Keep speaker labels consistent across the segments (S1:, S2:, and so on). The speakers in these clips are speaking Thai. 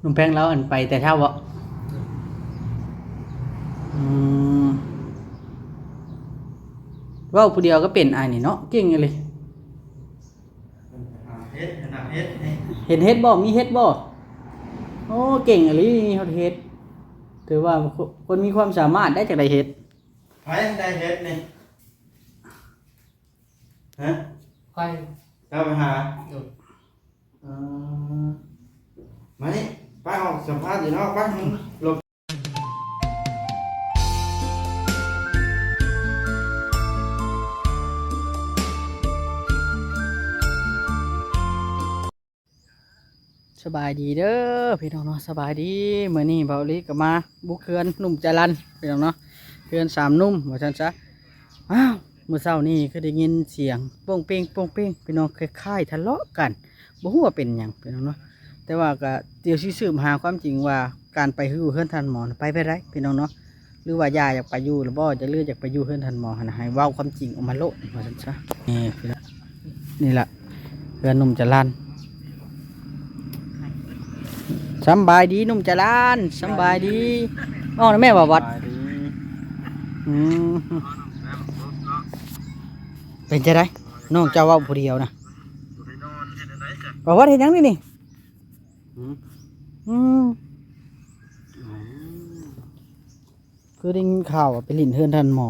S1: หนุ่มแป้งแล้วอันไปแต่เช้าบ่อืมเว้าผู้เดียวก็เป็นอันนี้เนาะเก่งเลย
S2: เฮ็ดขนาดเฮ็ดนี่
S1: เห็นเฮ็ดบ่มีเฮ็ดบ่โอ้เก่งอะไรนี่เขาเฮ็ดถือว่าคนมีความสามารถได้จากใดเฮ็ด
S2: ไผได้เฮ็ดนี่ฮะ
S3: ไป
S2: เราไปหา
S3: เดี๋ยว
S2: เอ่อมานี่ ไปออกสัมภาษณ์อยู่นอกไปมึงหลบ
S1: สบายดีเด้อพี่น้องเนาะสบายดีเมื่อนี้เบาลีก็มาบุกเคือนหนุ่มจรันพี่น้องเนาะเคือนสามนุ่มว่าซั่นซะอ้าวเมื่อเช้านี้ก็ได้ยินเสียงโป้งเป้งโป้งเป้งพี่น้องคล้ายๆทะเลาะกันบ่ฮู้ว่าเป็นหยังพี่น้องเนาะ แต่ว่าก็เดี๋ยวสิสืบหาความจริงว่าการไปฮื้อเฮือนทันหมอน่ะไปไปได้พี่น้องเนาะหรือว่ายายอยากไปอยู่หรือบ่จะเลือกอยากไปอยู่เฮือนทันหมอหั่นน่ะให้เว้าความจริงออกมาโลดว่าซั่นซะนี่พี่น้องนี่ล่ะเคือนหนุ่มจรันสำบายดีหนุ่มจรานสำบายดีอ้อนะแม่ว่าวัดอืมเป็นจะได้น้องเจ้าเว่าผู้เดียวนะว่าวัดเห็นยังนี่นี่ อืมคือได้ยินข่าวว่าไปลิ่นเฮือนทันหมอ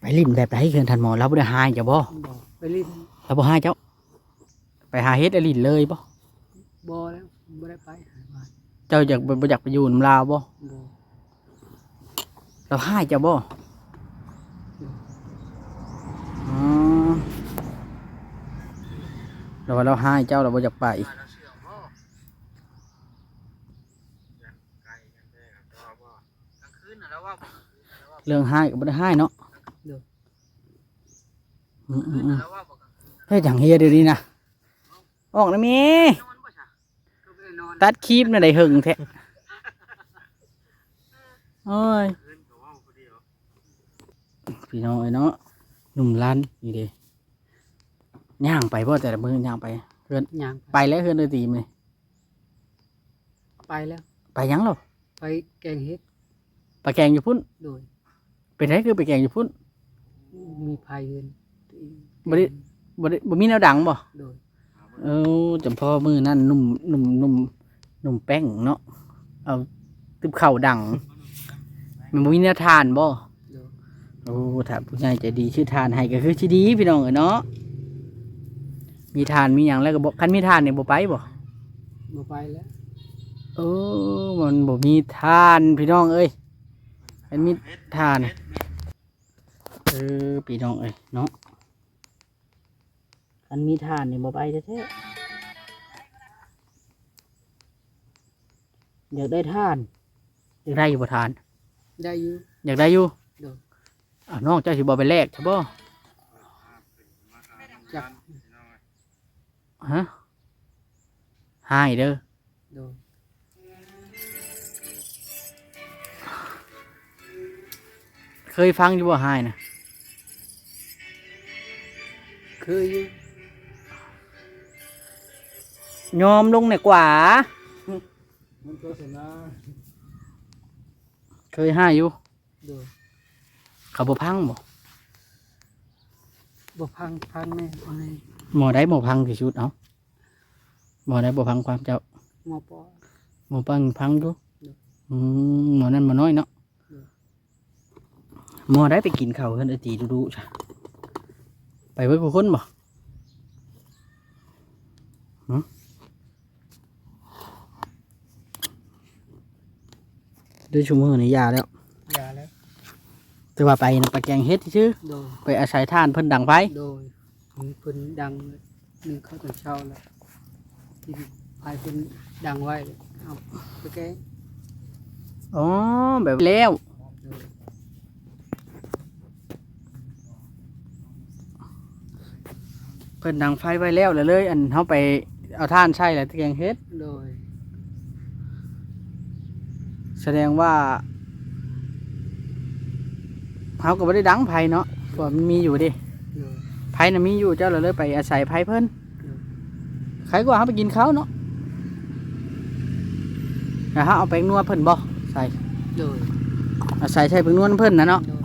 S1: ไปลิ่นแบบไหนเฮือนทันหมอเราบ่ได้หายจ้ะบ่
S3: บอกไปลิ้น
S1: เราบ่หายเจ้า ไปหาเฮ็ดแล้วลิ่นเลยบ่
S3: บอแล้วบ่ได้ไปหาบ้าน
S1: เจ้าอยากไปบ่อยากไปอยู่น้ำลาวบ่
S3: บอ
S1: เราให้เจ้าบ่อ๋อเราว่าเราให้เจ้าเราบ่อยากไป เรื่องให้ก็บ่ได้ให้เนาะอืมอืมอืมเฮ้ยจังเฮียเดี๋ยวนี้นะออกแล้วมี
S3: ก็ไปนอน
S1: ตัดคลิปน่ะได้หึงแท้โอ้ยพี่น้องไอ้เนาะหนุ่มลันนี่เด้ย่างไปบ่แต่ละมื้อย่างไปเฮือน
S3: ยัง
S1: ไปแล้วเฮือนเลยตีมเลย
S3: ไปแล้ว
S1: ไปหยังหรอ
S3: ไปแกงเฮ็ด
S1: ไปแกงอยู่พุ่น
S3: โดย
S1: เป็นไรคือไปแกงอยู่พุ่น
S3: มีภัยเงิน
S1: บ่ได้บ่ได้บ่มีแนวดังบ่
S3: โดย
S1: เออจำพ่อมือนั่นหนุ่มหนุ่มหนุ่มหนุ่มแป้งเนาะเอาตึบเข่าดัง มันบ่มีแนวทานบ่
S3: โดย
S1: โอ้ถ้าผู้ใหญ่ใจดีชื่อทานให้ก็คือสิดีพี่น้องเอ้ยเนาะมีทานมีหยังแล้วก็บ่คันมีทานนี่บ่ไปบ่
S3: บ่ไปแล้ว
S1: เออมันบ่มีทานพี่น้องเอ้ย มันมีทานเออพี่น้องเอ้ยเนาะคันมีทานนี่บ่ไปแท้ๆอยากได้ทาน อยากได้อยู่บ่ทาน
S3: ได้อยู่
S1: อยากได้อยู่
S3: โดย
S1: อ่าวน้องเจ้าสิบ่ไปแลกใช่บ่
S3: จัก
S1: ฮะให้เด้อ เคยฟังอยู่บ่ให้นะ
S3: เคยอยู่
S1: ยอมลงในกว่า
S3: มันก็สนา
S1: เคยให้อยู่
S3: โดย
S1: เขาบ่พังบ่
S3: บ่พังพังแน่เอาไง
S1: หมอได้บ่พังที่สุดเอ้าหมอได้บ่พังความเจ้า
S3: หมอปอ
S1: หมอปังพังอยู่
S3: เด้อ
S1: อืมหมอนั้นหมอน้อยเนาะ
S3: เด้อ
S1: ห มอได้ไปกินข้าวเพิ่นไอตีดูๆจ้ะไปเบิ่งกับคนบ่หึด้วยชั่วโมงนี้ยาแล้ว
S3: ยาแล้ว
S1: แต่ว่าไปนะไปแกงเฮ็ดซื่อ
S3: โดย
S1: ไปอาศัยท่านเพิ่นดังไฟ
S3: โดยมีเพิ่นดังเลยนี่เขาตอนเช้าแล้วที่พายเพิ่นดังไว้เลยเอาไปแกง
S1: อ๋อแบบแล้ว
S3: โดย
S1: เพิ่นดังไฟไว้แล้วแล้วเลย อันเฮาไปเอาท่านใช่แหละแกงเฮ็ด
S3: โดย
S1: แสดงว่าเขาก็บ่ได้ดังไผเนาะเพราะมันมีอยู่ดิ
S3: โดย
S1: ไผน่ะมีอยู่เจ้าเลยเลยไปอาศัยไผเพิ่นใครก็ว่าเขาไปกินข้าวเนาะแล้วเฮาเอาแป้งนวดเพิ่นบ่ใส่
S3: โดย
S1: เอาใส่ใส่แป้งนวดเพิ่นนะเนาะ
S3: โดย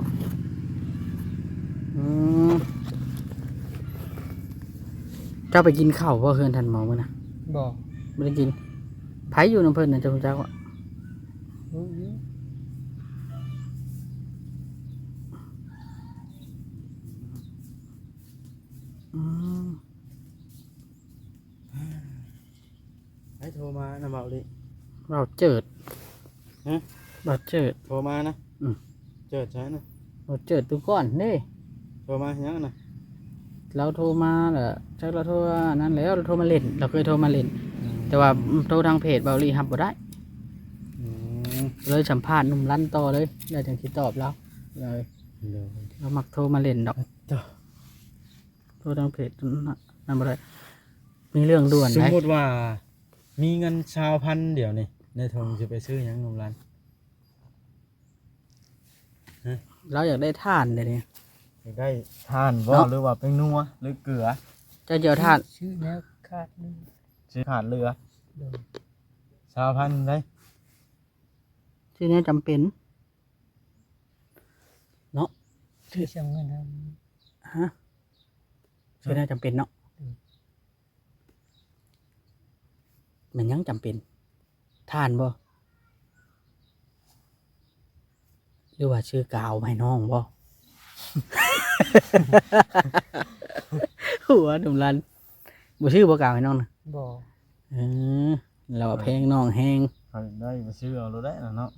S1: อืม เจ้าไปกินข้าวบ่เฮือนทันหมอมื้อน่ะ
S3: บอก
S1: บ่ได้กินไผอยู่นํเพิ่นน่ะเจ้ารู้จักว่า
S3: รู้อยู่
S1: อืม
S2: ให้โทรมานะเบาลิ
S1: เราเจิด
S2: ฮะ
S1: เราเจิด
S2: โทรมานะ
S1: อืม
S2: เจิดใช่นะ
S1: เราเจิดตุก่อนเด้
S2: โทรมายังนะ
S1: เราโทรมาแหละจักเราโทรว่านั่นแล้วเราโทรมาเล่น เราเคยโทรมาเล่น แต่ว่าโทรทางเพจเบาลีรับบ่ได้
S2: อืม
S1: เลยสัมภาษณ์หนุ่มลั่นต่อเลยได้จังสิตอบเราเลย
S2: เดี๋ยว
S1: เรามักโทรมาเล่นดอก
S2: จ้ะ
S1: โทรทางเพจนั่นบ่ได้มีเรื่องด่วน
S2: สม
S1: ได้
S2: มติว่า มีเงินชาวพันเดี๋ยวนี่ในทงจะไปซื้อหยังนมร้าน
S1: เราอยากได้ท่านเดี๋ยวนี้
S2: อยากได้ทานบ่
S1: เนาะ
S2: หรือว่าเป็นนัวหรือเกลือ
S1: เจ้าเจียวท่าน
S3: ชื่อแนวคาดนึง
S2: ซื้อขาดเรือ
S3: โดย
S2: ชาวพันได้
S1: ที่นี้จำเป็น
S3: ชื่อจำเงินท
S1: ฮะที่นี้จำเป็นเนาะ
S3: อืม
S1: มันยังจำเป็นท่านบ่หรือว่าชื่อกาวให้น้องบ่ หัวหนุ่มรันบ่ชื่อบ่กล่าวให้น้องนะำ
S3: บอก
S1: เออเราว่าเพลงน้องแฮง
S2: เขาได้ไปซื้อเอารถได้นะเนาะ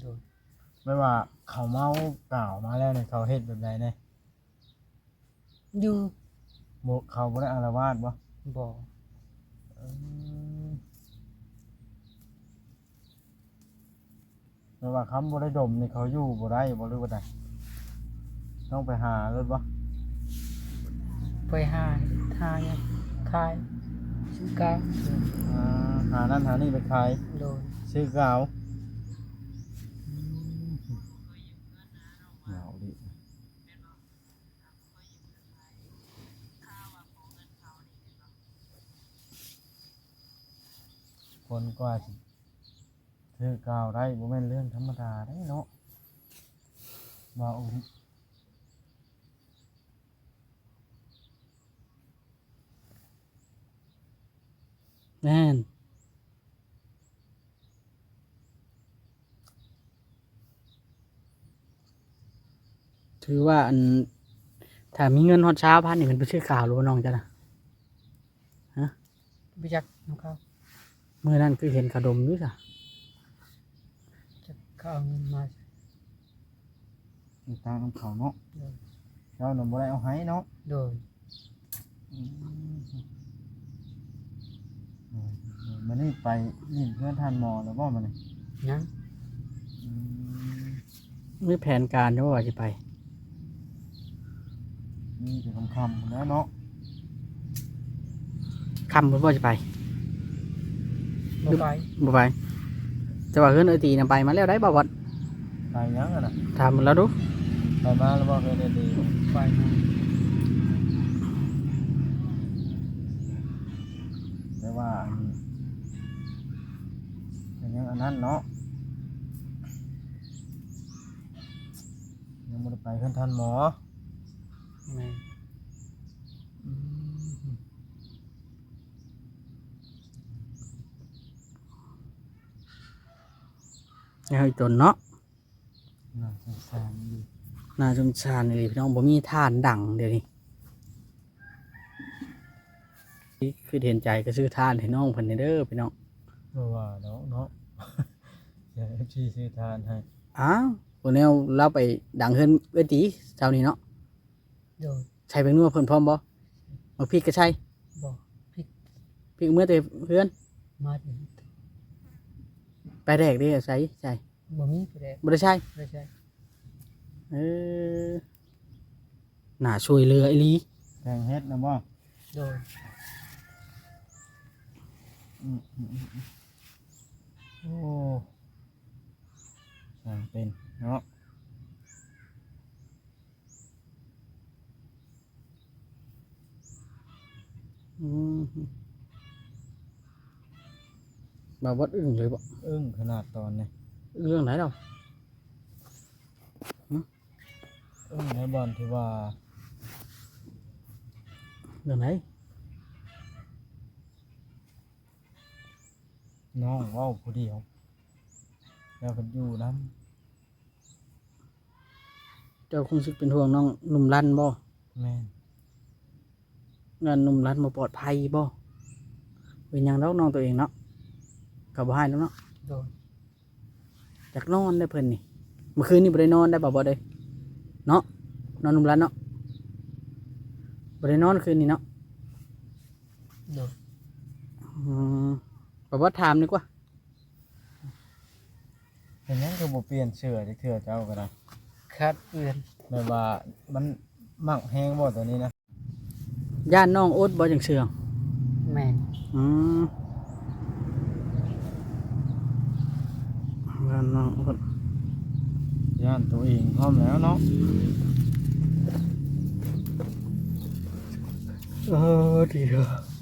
S3: โดย
S2: ไม่ว่าเขาเมากล่าวมาแล้วเนี่ยเขาเฮ็ดแบบใดเนี่ย
S3: อยู่
S2: บ่เขาบ่ได้อารวาสบ่
S3: บอก
S2: เออไม่ว่าคำบ่ได้ดมนี่เขาอยู่บ่ได้บ่หรือว่าใด ต้องไปหารถบ่
S3: ไปหาทายังคายชื่อกาว
S2: อ่าหานั่นหานี่ไปขาย
S3: โดย
S2: ซื้อกาวเหงาดิคนกว่าสิซื้อกาวได้บ่แม่นเรื่องธรรมดาได้เนาะบ่า
S1: น่นถือว่าอันถ้ามีเงินฮอดเช้าพันนี่มันไปชื่อกาวหรือว่าน้องจ้ะนะ
S3: ไปจักน้องเขา
S1: เมื่อนั้นคือเห็นขาวดมด้วยจ้ะ
S3: จะเขาเอาเงินมา
S2: มีตังค์เขาเนาะ
S3: โดย
S2: เจ้าหนุ่มบ่ได้เอาให้เนาะ
S3: โดย
S2: อื มมันนี่ไปนี่เพื่อนทานหมอแล้วบ่มันนี่
S3: ยัง
S2: อืม
S1: มีแผนการจะว่าจะไป
S2: นี่คือคำคำๆแล้วเนาะ
S1: คำว่าจะไป
S3: บ่ไป
S1: บ่ไปจะว่าเฮือนเออตีนะไปมาแล้วได้บ่วัด
S2: ไปยังอะน่ะ
S1: ถามแล้วดู
S2: ไปมาแล้วบ่เคยได้ดี
S3: ไปมา
S2: แต่ว่าอันเป็นยัง อันนั้นเนาะยังไม่ได้ไปเพื่อนทานหมอ
S3: แม่
S2: อืม
S1: ให้เอาอีตนเนาะ
S2: น่าสงสารดี
S1: น่าสงสารเลยพี่น้องบ่มีท่านดังเดี๋ยวนี้นี่คือเห็นใจก็ซื้อท่านให้น้องเพิ่นเด้อพี่น้อง
S2: เพราะว่าเนาะเนาะ อย่าให้พี่ซื้อทานให้
S1: อ้าวคนแนวเราไปดังเฮือนเออตีเจ้านี้เนาะ
S3: โดย
S1: ใช้เป็นนัวเพิ่นพร้อมบ่มาพริกก็ใช่
S3: บอกพริก
S1: พริกเมื่อแต่เพื่อน
S3: มาถึง
S1: ไปแรกเด้ใส่ใช่
S3: บ่มีผู้ใด
S1: บ่ได้ใช่
S3: ไม่ใช่
S1: เออน่าช่วยเหลืออีหลี
S2: แกงเฮ็ดนะบ่
S3: โดย
S2: อืมอืมอืมอืม โอ้ช่างเป็นเนาะ
S1: อืมบ่วัดอึ้งเลยบ่
S2: อึ้งขนาดตอนนี้
S1: อึ้งเรื่องไหนเรา
S2: อึ้งในบอลที่ว่า
S1: เรื่องไหน
S2: น้องเว้าผู้เดียว แล้วก็อยู่น้
S1: เจ้าคงสิเป็นห่วงน้องหนุ่มรันบ่ำ
S2: แม่น
S1: งานหนุ่มรันบ่ปลอดภัยบ่เป็นหยังแล้วน้องตัวเองเนาะก็บ่ให้แล้วเนาะ
S3: โดย
S1: อยากนอนได้เพิ่นนี่เมื่อคืนนี่บ่ได้นอนได้บ่บ่ได้เนาะนอนหนุ่มรันเนาะบ่ได้นอนคืนนี้เนาะ
S3: โดย
S1: อืม บ่บ่ถามดีกว่า
S2: เห็นยังก็บ่เปลี่ยนเสื้อจักเทื่อเจ้าก็ได้
S3: คาดเอือน
S2: แบบว่ามันมักแห้งบ่ตัวนี้นะ
S1: ย่านน้องโอ๊ตบ่จังเชื่อง
S3: แม่น
S1: อืมย่านน้องโอ๊ต
S2: ย่านตัวเองพร้อมแล้วเนาะ
S1: เออดีเด้อ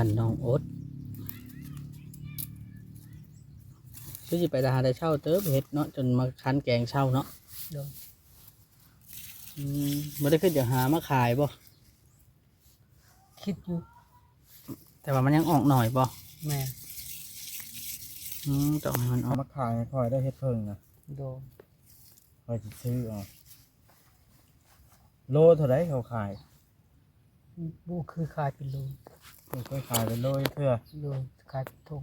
S1: านน้องโอ๊ตคือสิไปหาได้เช่าเติบเฮ็ดเนาะจนมาคั้นแกงเช่าเนาะ
S3: โดย
S1: อืมบ่ได้ขึ้นอยากหามาขายบ่
S3: คิดอยู่
S1: แต่ว่ามันยังออกหน่อยบ่
S3: แม่น
S1: อืมต้องให้มันอ
S2: เอา
S1: อก
S2: มาขายให้ค่อยได้เฮ็ดเพิ่งนะ
S3: โดย
S2: ค่อยสิซื้อเอาโลเท่าไรเขาขาย
S3: บูคือขายเป็นโล
S2: บ่เคยขายเป็นโลเทื่อ
S3: โดยขายเป็นทง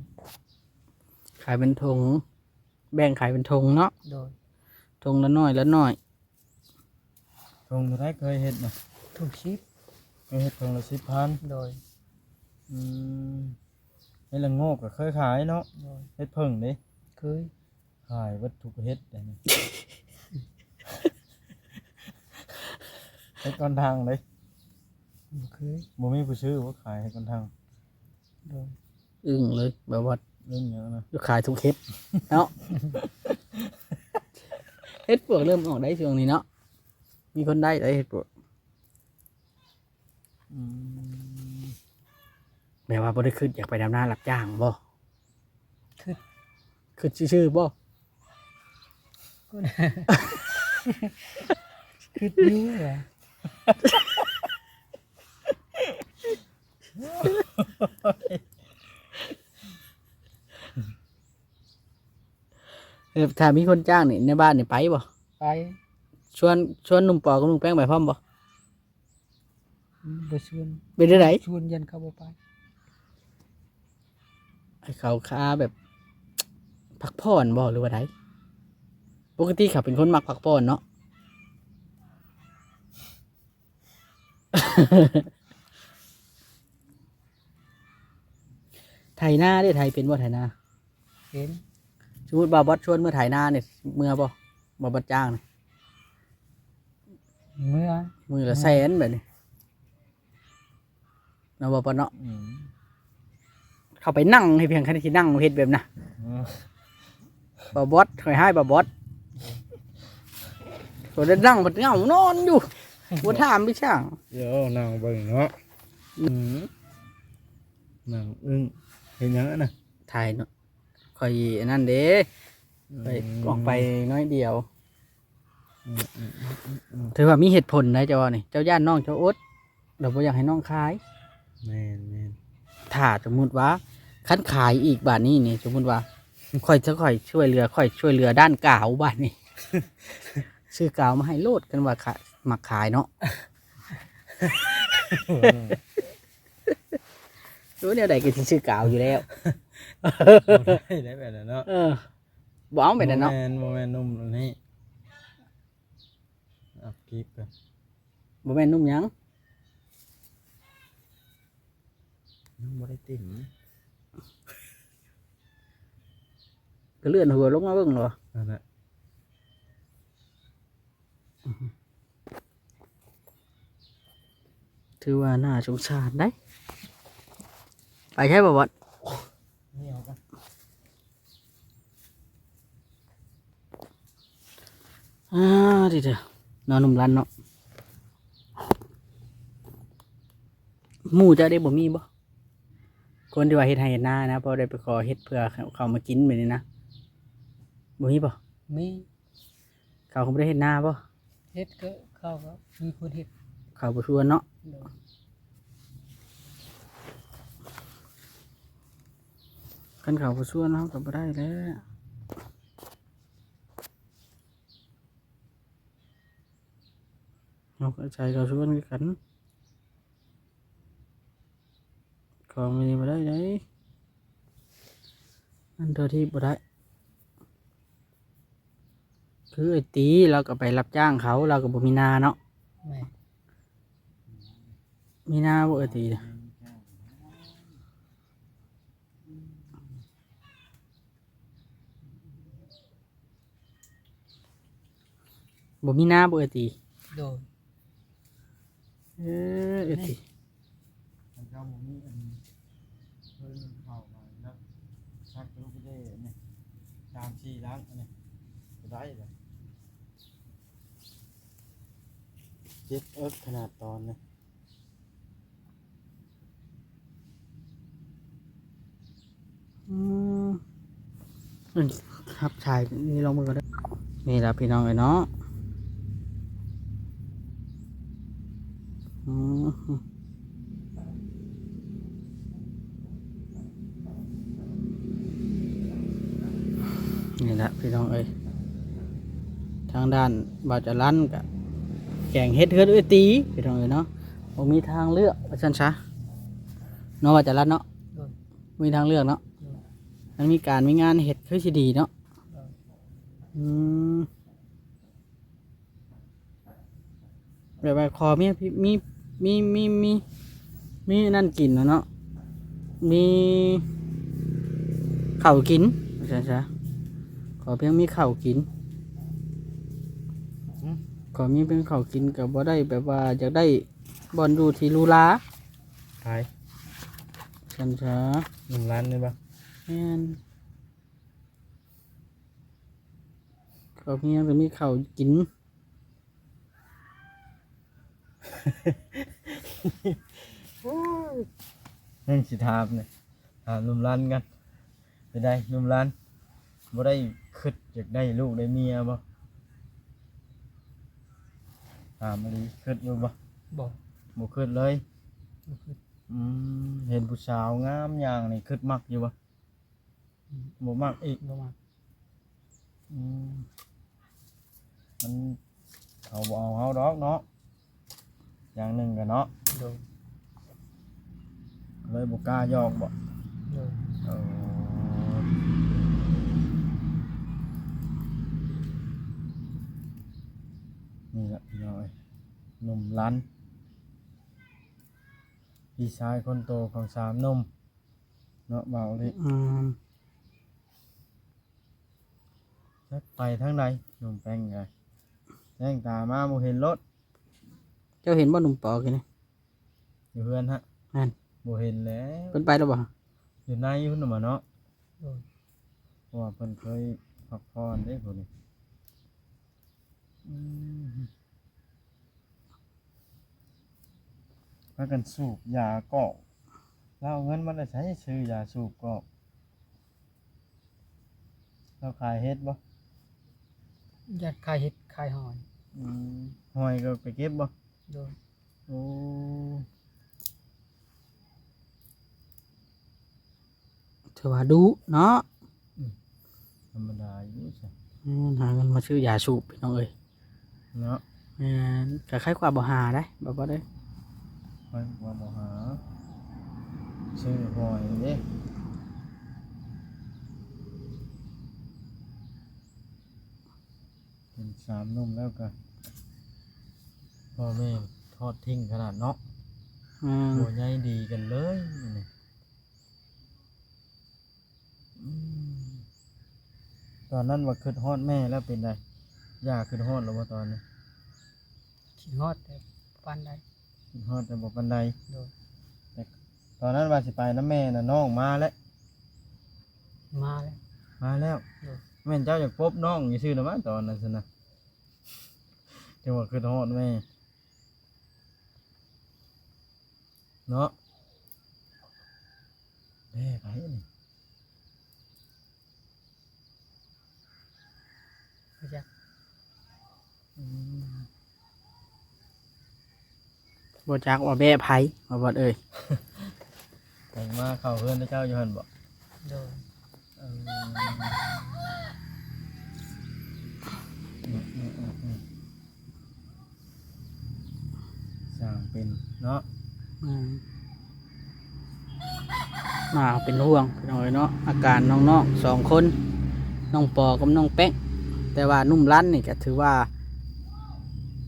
S1: ขายเป็นถุงแบ่งขายเป็นถุงเนาะ
S3: โดย
S1: ถุงละน้อยละน้อย
S2: ทงเท่าไรเคยเฮ็ดนะ
S3: ทุกชิป
S2: เคยเฮ็ดทงละสิบพัน
S3: โดย
S2: อืมนี่ละโงกก็เคยขายเนาะ
S3: โดย
S2: เฮ็ดเพิ่งเด้
S3: เคย
S2: ขายวัตถุเฮ็ดอันนี้เฮ็ดก่อนทางเลย
S3: บ่เคย
S2: บ่มีผู้ซื้อว่าขายให้ก่อนทาง
S3: โดย
S1: อึ้งเลยแบบว่า
S2: เรื่องเยอะนะ
S1: ขายทุกเฮ็ดเนาะ เฮ็ดปวกเริ่มออกได้ช่วงนี้เนาะ มีคนได้ได้เฮ็ดปวก
S2: อืม
S1: แบบว่าบ่ได้ขึ้นอยากไปดำนารับจ้างบ่
S3: คือ
S1: ขึ้นชื่อๆบ่
S3: คืออยู่เหรอ
S1: เออถ้ามีคนจ้างนี่ในบ้านนี่ไปบ่
S3: ไป
S1: ชวนชวนหนุ่มปอกับหนุ่มแป้งไปพร้อมบ่
S3: บ่ชวน
S1: เป็นได้ไหน
S3: ชวนยันเขาบ่ไป
S1: ให้เขาค้าแบบพักผ่อนบ่หรือว่าไดปกติเขาเป็นคนมักพักผ่อนเนาะ ไถนาเด้ไถเป็นบ่ไถนา
S3: เห็น
S1: สมมติบ่าวบอสชวนเมื่อไถนาเนี่ยเมื่อบ่บ่าวบอสจ้างเนี่ย
S3: เมื่อ
S1: มือละแสนแบบนี้เนาะบ่าวบอสเนาะ
S2: อืม
S1: เขาไปนั่งให้เพียงแค่ที่นั่งเฮ็ดแบบน่ะ
S2: อืม
S1: บ่าวบอสคอยให้บ่าวบอสก็ได้นั่งบัดเหงานอนอยู่บ่ถามพี่ช่าง
S2: เดี๋ยวนางเบิ่งเนาะอืมนางอึ้ง เห็นหยังอะนะ
S1: ถ่ายเนาะคอยอันนั่นเด้ไปออกไปน้อยเดียว
S2: อืมอืมอืมอืมอืม
S1: ถือว่ามีเหตุผลนะเจ้าว่านี่เจ้าย่านน้องเจ้าอดเราบ่อยากให้น้องขาย
S2: แม่นแม่น
S1: ถ้าสมมุติว่าคันขายอีกบาทนี้นี่สมมุติว่าค่อยจะค่อยช่วยเหลือค่อยช่วยเหลือด้านกาวบาทนี้ซื้อกาวมาให้โลดกันว่าขายมักขายเนาะ รู้แนวใดก็สิซื้อกาวอยู่แล้ว
S2: ได้ได้แบบนั้นเนาะ
S1: เออบ่เอาไปนั่นเนาะ
S2: โมแมนโมแมนนุ่มอันนี้อัพคลิปกัน
S1: บ่แม่นนุ่มหยัง
S2: นุ่มบ่ได้ติ่ม
S1: ก็เลื่อนหัวลงมาเบิ่งเหรอ
S2: นั่นแหละ
S1: ถือว่าน่าสงสารได้ ไปใช่ป่าวะ
S2: นี่เอากัน
S1: อ่าดีเถอะนอนหนุ่มรันเนาะหมู่จะได้บ่มีบ่คนที่ว่าเฮ็ดให้เฮ็ดหน้านะพอได้ไปขอเฮ็ดเพื่อเขามากินแบบนี้นะบ่มีบ่
S3: มี
S1: เขาคงบ่ได้เฮ็ดหน้าบ่
S3: เฮ็ดก็เข้าก็มีคนเฮ็ด
S1: เขาบ่ชวนเนาะ
S3: โดย
S1: คันเขาบ่ชวนเฮาก็บ่ได้แล้วเฮาก็ใจเขาชวนคือกันของมันนี่บ่ได้เด้อันเท่าที่บ่ได้คือไอ้ตีเราก็ไปรับจ้างเขาเราก็บ่มีนาเนาะ
S3: แม่
S1: มีนาบ่ไอ้ตีน่ะ บ่มีนาบ่ไอ้ตี
S3: โดย
S1: เออไอ้ตี
S2: มันเจ้าหมูนี่อันเพิ่นเข้ามาแล้วชักลูกไปได้เนี่ยสามสี่ล้านอันนี้ก็ได้เลยเจ็ดเอิกขนาดตอนเนี่ย
S1: อืมอืมครับชายนี่ลองมือก็ได้นี่ล่ะพี่น้องเอ้ยเนาะ อืมนี่แหละพี่น้องเอ้ยทางด้านบาจะลันกับแกงเฮ็ดเฮือดเอ้ยตีพี่น้องเอ้ยเนาะบ่มีทางเลือกว่าซั่นซะเนาะบาจะลันเนาะ
S3: โดย
S1: บ่มีทางเลือกเนาะ
S3: โดย
S1: มันมีการมีงานเห็ดคือสิดีเนาะ
S3: โดย
S1: อืมแบบว่าคอมีพี่มี มีมีมีมีนั่นกินเนาะมีข้าวกินใช่ใช่ขอเพียงมีข้าวกิน ขอมีเป็นข้าวกินกับบ่ได้แบบว่าอยากได้บอลดูที่ลูลา
S2: ขาย
S1: ฉันช้า
S2: หนึ่งล้านเลยปะ
S1: แม่นขอเพียงแต่มีข้าวกิน
S2: นั่นสิถามเนี่ยถามหนุ่มล้านกันไปได้หนุ่มล้านบ่ได้คิดอยากได้ลูกได้เมียบ่ถามมาดีคิดอยู่บ่
S3: บอก
S2: บ่คิดเลย
S3: บ่คือ
S2: อืมเห็นผู้สาวงามอย่างนี่คิดมักอยู่บ่บ่มักอีก
S3: บ่มา
S2: อืมมันเขาบเอาเฮาดอกเนาะ อย่างหนึ่งกันเนาะ
S3: โดย
S2: เลยบกล้าหยอกบ่
S3: โดย
S2: เออนี่แหละพี่น้อยหนุ่มลันพี่ชายคนโตของสามหนุ่มเนาะเบาเลย
S1: อืม
S2: จักไปทางใดหนุ่มแป้งไงแจ้งตามาบ่เห็นรถ
S1: เจ้าเห็นบ่หนุ่มปอกันนี่
S2: อยู่เพื่อนฮะ
S1: นั่น
S2: บ่เห็นแล้ว
S1: เพิ่นไปแล้วบ่
S2: อยู่ในอยู่พุ่นน่ะมาเนาะ
S3: โดย
S2: เพราะว่าเพิ่นเคยพักผ่อนได้พุ่นนี่อืมพากันสูบยากอกเราเอาเงินมันได้ใช้ซื้อยาสูบกอกเราขายเฮ็ดบ่
S3: อยากขายเฮ็ดขายหอย
S2: อืมหอยก็ไปเก็บบ่
S3: โดย
S2: โอ้
S1: ถือว่าดูเนาะ
S2: ธรรมดาอยู่ใช่
S1: อืมหาเงินมาซื้อยาสูบพี่น้องเอ้ย
S2: เนาะ
S1: แม่นก็คล้ายกว่าบ่หาได้บ่บ่ได้
S2: หอยว่าบ่หาซื้อหอยเด้เป็นสามนุ่มแล้วก็ พ่อแม่ทอดทิ้งขนาดเนาะ
S1: อืม
S2: หัวใหญ่ดีกันเลยนี่อืมตอนนั้นว่าขึ้นฮอดแม่แล้วเป็นไงย่าขึ้นฮอดแล้วว่าตอนนี้
S3: ขิงฮอดแต่ปานใด
S2: ขึ้นฮอดแต่บอกบันได
S3: โดย
S2: ตอนนั้นว่าสิไปน้ำแม่น่ะน้องมาแล้ว
S3: มาแล้ว
S2: มาแล้ว
S3: โดย
S2: แม่นเจ้าอยากพบน้องอยู่ชื่อนะมั้ตอนนั้นสินะจังหวะขึ้นฮอดแม่ เนาะไผนี่
S3: พระเจ้า
S2: อืม
S1: บ่จักว่าแบะไผบ่บ่เอ้ย
S2: แต่งมาเข้าเฮือนเจ้าอยู่หั่นบ่
S3: โดย
S2: เอออืมอืมอืมอืมสร้างเป็นเนาะ
S1: อื มมาเป็นห่วงพี่น้องเอ้ยเนาะอาการน้องๆสองคนน้องปอกับน้องแป้งแต่ว่านุ่มรั้นนี่ก็ถือว่า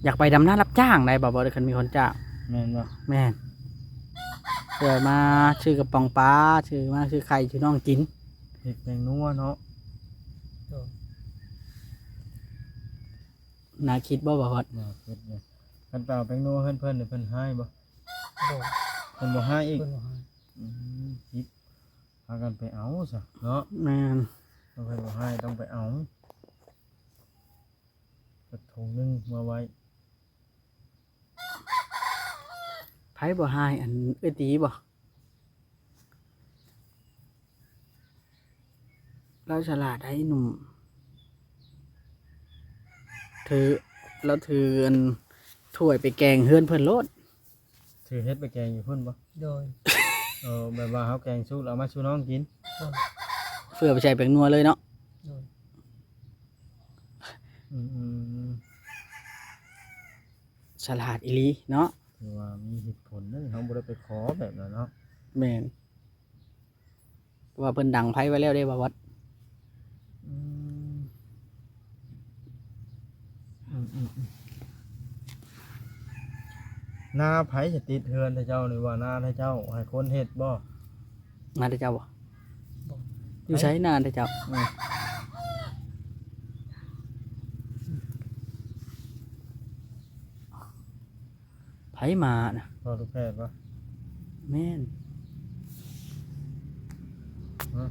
S1: อยากไปดำน้ารับจ้างได้บ่บ่ได้คันมีคนจ้าง
S2: แม่นบ่
S1: แม่นเพื่อมาชื่อกระป๋องปลาชื่อมาชื่อไข่ชื่อน้องกิน
S2: เฮ็ดแตงนัวเนาะ
S3: โดย
S1: น่าคิดบ่บ่ฮอด
S2: น่าคิดเลยคันเปล่าแตงนัวเพิ่นเพิ่นนี่เพิ่นให้บ่
S3: โดย
S2: เพิ่นบ่ให้อีก
S3: เพิ่นว่าให้
S2: อืมคิดพากันไปเอาซะเนาะ
S1: แม่น
S2: เพิ่นบ่ให้ต้องไปเอากระทงหนึงมาไว้
S1: ไผบ่ให้อันเอ้ยตีบ่เราฉลาดได้หนุ่มถือเราถืออันถ้วยไปแกงเฮือนเพิ่นโลด
S2: ถือเฮ็ดไปแกงอยู่พุ่นบ่
S3: โดย
S2: เออแบบว่าเฮาแกงสุกแล้วเอามาสู่น้องกิน
S3: โดย
S1: เพื่อไปใช้แป้งนัวเลยเนาะ
S3: โดย
S2: อืมอืมอืม
S1: ฉลาดอีหลีเนาะ
S2: ถือว่ามีเหตุผลนั่นเฮาบ่ได้ไปขอแบบนั้นเนาะ
S1: แม่นว่าเพิ่นดังไผไว้แล้วได้บ่วัด
S2: อืมอืมอืมอืมห น้าไผจะติดเฮือนให้เจ้าหรือว่าหน้าให้เจ้าให้คนเฮ็ดบ่
S1: มาแต่เจ้าบ่
S3: บ่
S1: อยู่ใช้นานแต่เจ้า
S2: อืม
S1: ไผมาน่ะ
S2: พอทุกแพทย์บ่
S1: แม่น
S2: ฮะ